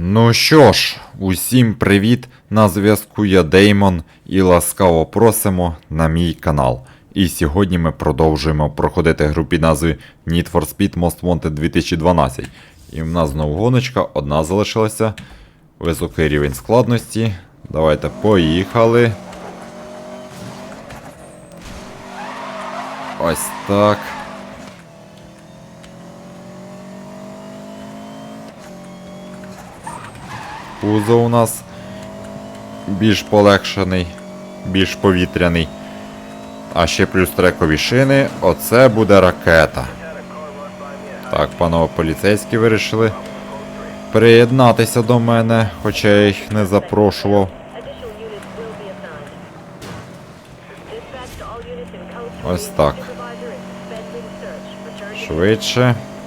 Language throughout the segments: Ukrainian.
Ну що ж, усім привіт! На зв'язку я Деймон і ласкаво просимо на мій канал. І сьогодні ми продовжуємо проходити гру під назвою Need for Speed Most Wanted 2012. І в нас знову гоночка, одна залишилася. Високий рівень складності. Давайте поїхали. Ось так. Кузов у нас більш полегшений, більш повітряний. А ще плюс трекові шини. Оце буде ракета. Так, панове поліцейські вирішили приєднатися до мене, хоча я їх не запрошував. Additional units will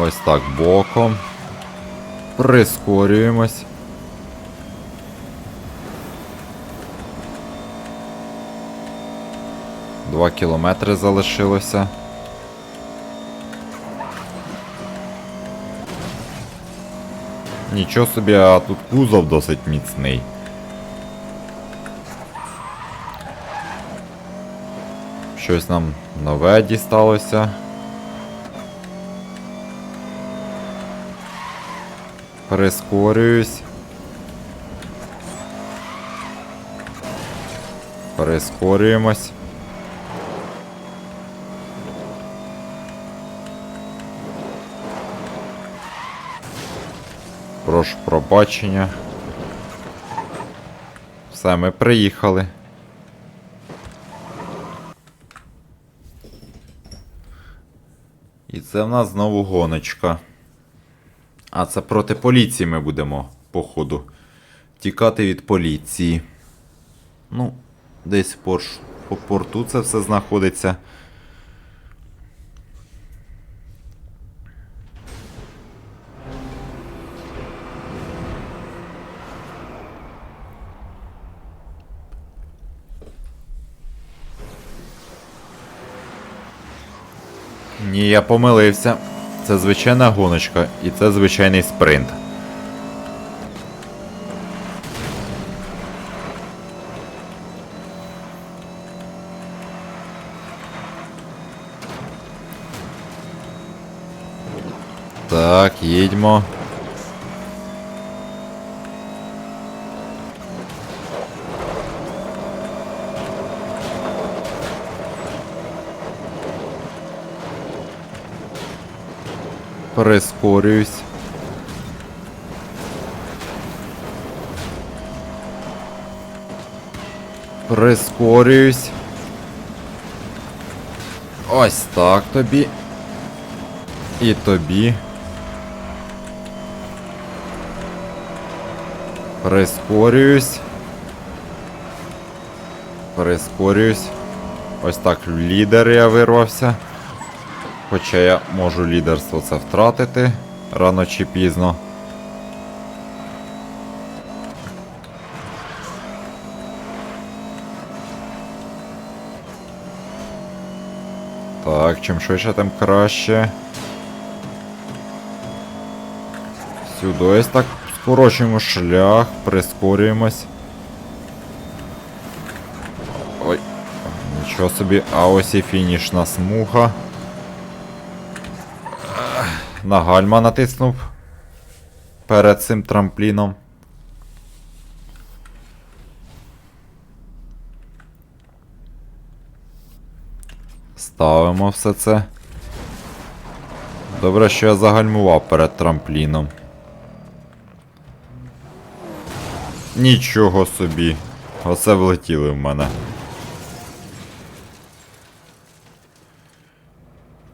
Ось так боком. Прискорюємось. Два кілометри залишилося. Нічого собі, а тут кузов досить міцний. Щось нам нове дісталося. Прискорююсь. Прискорюємось. Прошу пробачення. Все, ми приїхали. І це в нас знову гоночка. А це проти поліції ми будемо, походу, тікати від поліції. Ну, десь по, по порту це все знаходиться. Ні, я помилився. Це звичайна гоночка і це звичайний спринт. Так, їдьмо. Прискорююсь. Прискорююсь. Ось так тобі. І тобі. Прискорююсь. Прискорююсь. Ось так лідер я вирвався. Хоча я можу лідерство це втратити рано чи пізно. Так, чим швидше, тим краще. Сюди так скорочуємо шлях, прискорюємось. Ой, нічого собі, а ось і фінішна смуга. На гальма натиснув перед цим трампліном. Ставимо все це. Добре, що я загальмував перед трампліном. Нічого собі. Оце влетіли в мене.